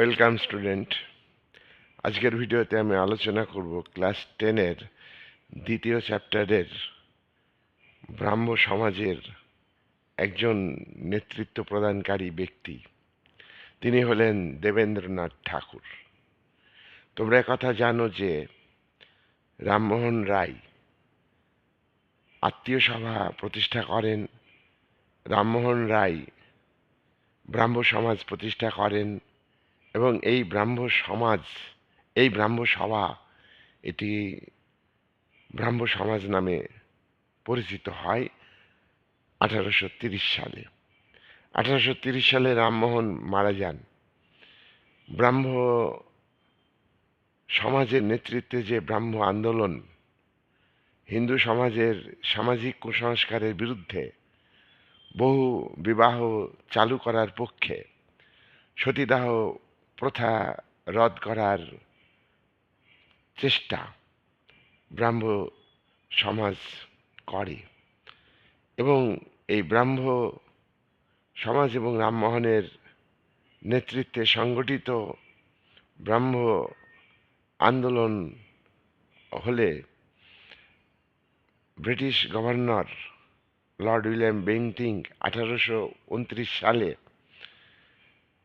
Welcome student. আজকের ভিডিওতে আমি আলোচনা করব ক্লাস টেনের দ্বিতীয় চ্যাপ্টারের ব্রাহ্ম সমাজের একজন নেতৃত্ব প্রদানকারী ব্যক্তি। তিনি হলেন দেবেন্দ্রনাথ ঠাকুর। তোমরা কথা জানো যে রামমোহন রায় আত্মীয় সভা প্রতিষ্ঠা করেন, রামমোহন রায় ব্রাহ্ম সমাজ প্রতিষ্ঠা করেন এবং এই ব্রাহ্ম সমাজ, এই ব্রাহ্ম সভা এটি ব্রাহ্ম সমাজ নামে পরিচিত হয় আঠারোশো তিরিশ সালে। আঠারোশো তিরিশ সালে রামমোহন মারা যান। ব্রাহ্ম সমাজের নেতৃত্বে যে ব্রাহ্ম আন্দোলন, হিন্দু সমাজের সামাজিক কুসংস্কারের বিরুদ্ধে বহু বিবাহ চালু করার পক্ষে সতীদাহ প্রথা রদ করার চেষ্টা ব্রাহ্ম সমাজ করে এবং এই ব্রাহ্ম সমাজ এবং রামমোহনের নেতৃত্বে সংগঠিত ব্রাহ্ম আন্দোলন হলে British governor lord William Bentinck আঠারোশো সালে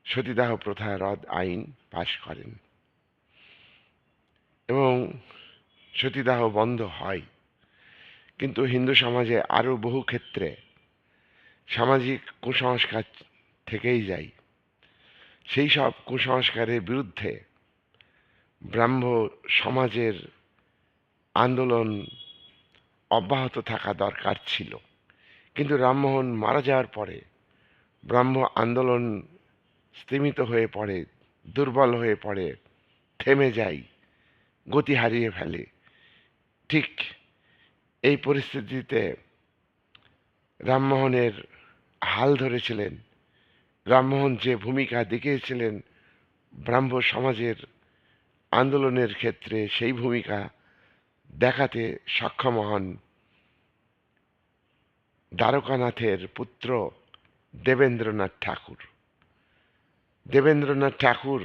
সতীদাহ প্রথা রদ আইন পাশ করেন। এবং সতীদাহ বন্ধ হয়। কিন্তু হিন্দু সমাজে আরও বহু ক্ষেত্রে সামাজিক কুসংস্কার থেকেই যায়। সেই সব কুসংস্কারের বিরুদ্ধে ব্রাহ্ম সমাজের আন্দোলন অব্যাহত থাকা দরকার ছিল। কিন্তু রামমোহন মারা যাওয়ার পরে ব্রাহ্ম আন্দোলন স্তিমিত হয়ে পড়ে, দুর্বল হয়ে পড়ে, থেমে যায়, গতি হারিয়ে ফেলে। ঠিক এই পরিস্থিতিতে রামমোহনের হাল ধরেছিলেন। রামমোহন যে ভূমিকা দেখিয়েছিলেন ব্রাহ্ম সমাজের আন্দোলনের ক্ষেত্রে, সেই ভূমিকা দেখাতে সক্ষম হন দ্বারকানাথের পুত্র দেবেন্দ্রনাথ ঠাকুর। দেবেন্দ্রনাথ ঠাকুর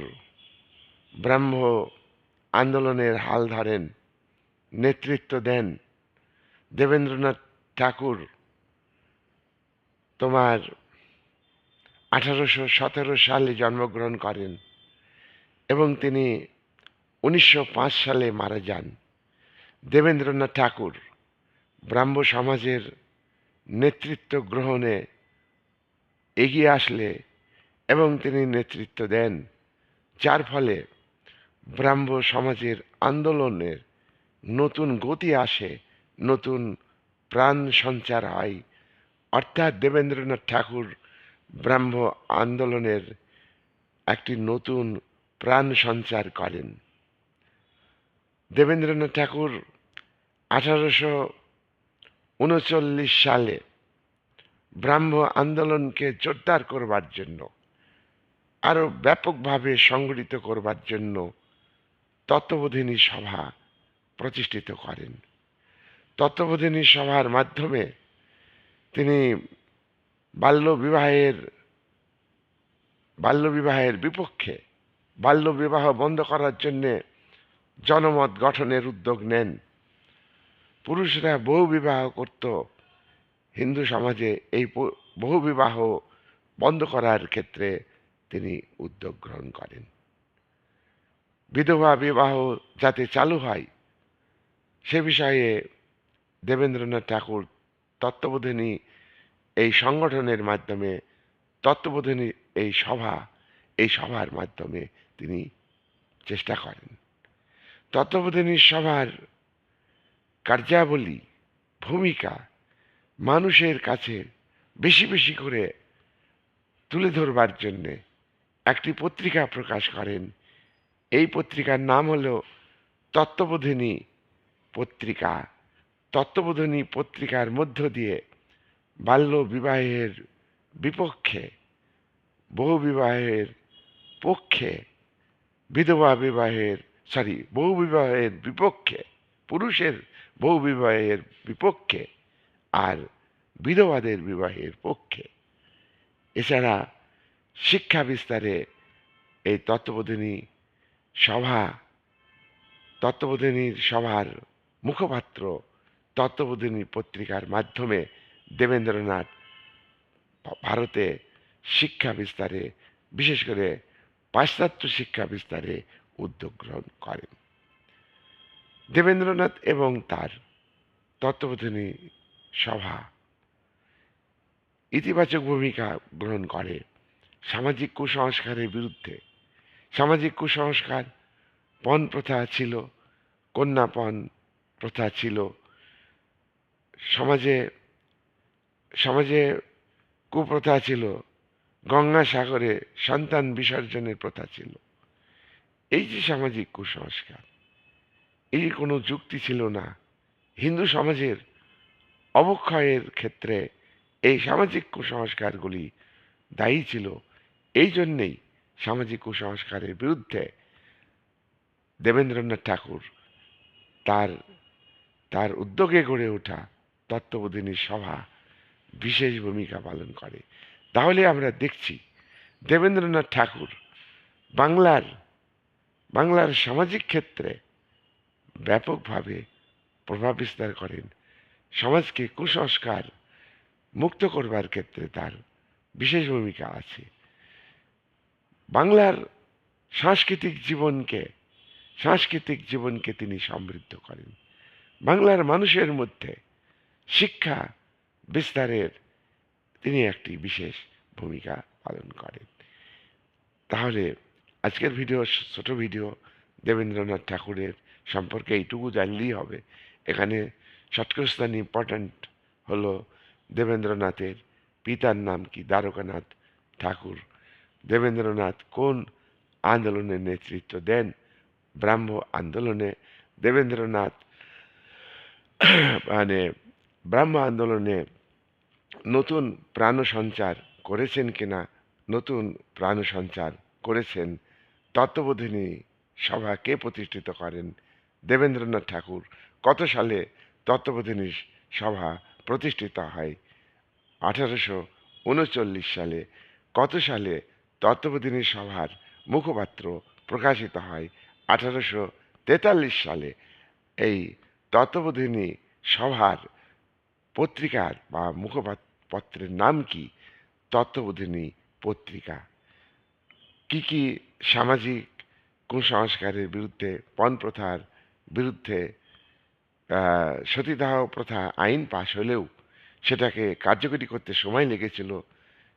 ব্রাহ্ম আন্দোলনের হাল ধরেন, নেতৃত্ব দেন। দেবেন্দ্রনাথ ঠাকুর তোমার আঠারোশো সতেরো সালে জন্মগ্রহণ করেন এবং তিনি উনিশশো পাঁচ সালে মারা যান। দেবেন্দ্রনাথ ঠাকুর ব্রাহ্ম সমাজের নেতৃত্ব গ্রহণে এগিয়ে আসলে এবং তিনি নেতৃত্ব দেন, যার ফলে ব্রাহ্ম সমাজের আন্দোলনের নতুন গতি আসে, নতুন প্রাণ সঞ্চার হয়। অর্থাৎ দেবেন্দ্রনাথ ঠাকুর ব্রাহ্ম আন্দোলনের একটি নতুন প্রাণ সঞ্চার করেন। দেবেন্দ্রনাথ ঠাকুর আঠারোশো উনচল্লিশ সালে ব্রাহ্ম আন্দোলনকে জোরদার করবার জন্য আরও ব্যাপকভাবে সংগঠিত করবার জন্য তত্ত্ববোধিনী সভা প্রতিষ্ঠিত করেন। তত্ত্ববোধিনী সভার মাধ্যমে তিনি বাল্যবিবাহের বাল্যবিবাহের বিপক্ষে বাল্যবিবাহ বন্ধ করার জন্যে জনমত গঠনের উদ্যোগ নেন। পুরুষরা বহু বিবাহ করত। হিন্দু সমাজে এই বহু বিবাহ বন্ধ করার ক্ষেত্রে তিনি উদ্যোগ গ্রহণ করেন। বিধবা বিবাহ যাতে চালু হয়, সে বিষয়ে দেবেন্দ্রনাথ ঠাকুর তত্ত্ববোধিনী এই সংগঠনের মাধ্যমে, তত্ত্ববোধিনী এই সভা, এই সভার মাধ্যমে তিনি চেষ্টা করেন। তত্ত্ববোধিনী সভার কার্যাবলী, ভূমিকা মানুষের কাছে বেশি বেশি করে তুলে ধরবার জন্যে একটি পত্রিকা প্রকাশ করেন। এই পত্রিকার নাম হল তত্ত্ববোধিনী পত্রিকা। তত্ত্ববোধিনী পত্রিকার মধ্য দিয়ে বাল্য বিবাহের বিপক্ষে, বহু বিবাহের পক্ষে, বিধবা বিবাহের সরি বহু বিবাহের বিপক্ষে, পুরুষের বহু বিবাহের বিপক্ষে আর বিধবাদের বিবাহের পক্ষে। এছাড়া শিক্ষা বিস্তারে এই তত্ত্ববোধিনী সভা, তত্ত্ববোধিনীর সভার মুখপাত্র, তত্ত্ববোধিনী পত্রিকার মাধ্যমে দেবেন্দ্রনাথ ভারতে শিক্ষা বিস্তারে, বিশেষ করে পাশ্চাত্য শিক্ষা বিস্তারে উদ্যোগ গ্রহণ করেন। দেবেন্দ্রনাথ এবং তার তত্ত্ববোধিনী সভা ইতিবাচক ভূমিকা গ্রহণ করে। সামাজিক কুসংস্কারের বিরুদ্ধে। সামাজিক কুসংস্কার, পণ প্রথা ছিল কন্যাপণ প্রথা ছিল। সমাজে সমাজে কুপ্রথা ছিল গঙ্গাসাগরে সন্তান বিসর্জনের প্রথা ছিল। এই যে সামাজিক কুসংস্কার, এই কোনো যুক্তি ছিল না, হিন্দু সমাজের অবক্ষয়ের ক্ষেত্রে এই সামাজিক কুসংস্কারগুলি দায়ী ছিল। এই জন্যেই সামাজিক কুসংস্কারের বিরুদ্ধে দেবেন্দ্রনাথ ঠাকুর তার তার উদ্যোগে গড়ে ওঠা তত্ত্ববোধিনী সভা বিশেষ ভূমিকা পালন করে। তাহলে আমরা দেখছি দেবেন্দ্রনাথ ঠাকুর বাংলার বাংলার সামাজিক ক্ষেত্রে ব্যাপকভাবে প্রভাব বিস্তার করেন। সমাজকে কুসংস্কার মুক্ত করবার ক্ষেত্রে তার বিশেষ ভূমিকা আছে। বাংলার সাংস্কৃতিক জীবনকে সাংস্কৃতিক জীবনকে তিনি সমৃদ্ধ করেন। বাংলার মানুষের মধ্যে শিক্ষা বিস্তারের তিনি একটি বিশেষ ভূমিকা পালন করেন। তাহলে আজকের ভিডিও, ছোট ভিডিও দেবেন্দ্রনাথ ঠাকুরের সম্পর্কে এইটুকু জানলেই হবে। এখানে শতকস্থান ইম্পর্ট্যান্ট হলো দেবেন্দ্রনাথের পিতার নাম কি? দ্বারকানাথ ঠাকুর। দেবেন্দ্রনাথ কোন আন্দোলনের নেতৃত্ব দেন? ব্রাহ্ম আন্দোলনে। দেবেন্দ্রনাথ মানে ব্রাহ্ম আন্দোলনে নতুন প্রাণ সঞ্চার করেছেন কিনা, নতুন প্রাণ সঞ্চার করেছেন, তত্ত্ববোধিনী সভা কে প্রতিষ্ঠিত করেন? দেবেন্দ্রনাথ ঠাকুর, কত সালে তত্ত্ববোধিনী সভা প্রতিষ্ঠিত হয়? আঠারোশো উনচল্লিশ সালে কত সালে তত্ত্ববোধিনী সভার মুখপাত্র প্রকাশিত হয় আঠারোশো তেতাল্লিশ সালে। এই তত্ত্ববোধিনী সভার পত্রিকার বা মুখপত্রের নাম কি? তত্ত্ববোধিনী পত্রিকা। কি কি সামাজিক কুসংস্কারের বিরুদ্ধে, পণ প্রথার বিরুদ্ধে সতীদাহ প্রথা আইন পাশ হলেও সেটাকে কার্যকরী করতে সময় লেগেছিল,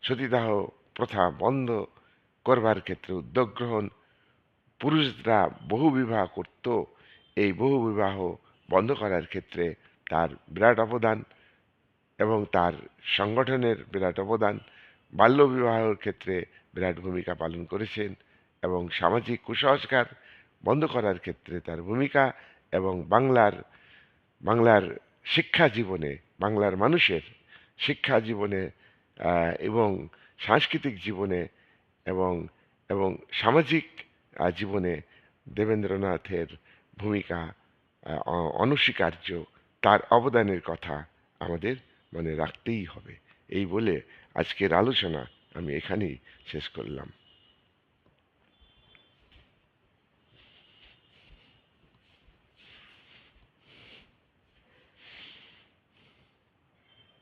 সতীদাহ প্রথা বন্ধ করবার ক্ষেত্রে উদ্যোগ গ্রহণ পুরুষরা বহু বিবাহ করত। এই বহু বিবাহ বন্ধ করার ক্ষেত্রে তার বিরাট অবদান এবং তার সংগঠনের বিরাট অবদান। বাল্যবিবাহের ক্ষেত্রে বিরাট ভূমিকা পালন করেছেন এবং সামাজিক কুসংস্কার বন্ধ করার ক্ষেত্রে তার ভূমিকা এবং বাংলার বাংলার শিক্ষা জীবনে, বাংলার মানুষের শিক্ষা জীবনে এবং সাংস্কৃতিক জীবনে এবং এবং সামাজিক জীবনে দেবেন্দ্রনাথের ভূমিকা অনস্বীকার্য তার অবদানের কথা আমাদের মনে রাখতেই হবে। এই বলে আজকের আলোচনা আমি এখানেই শেষ করলাম।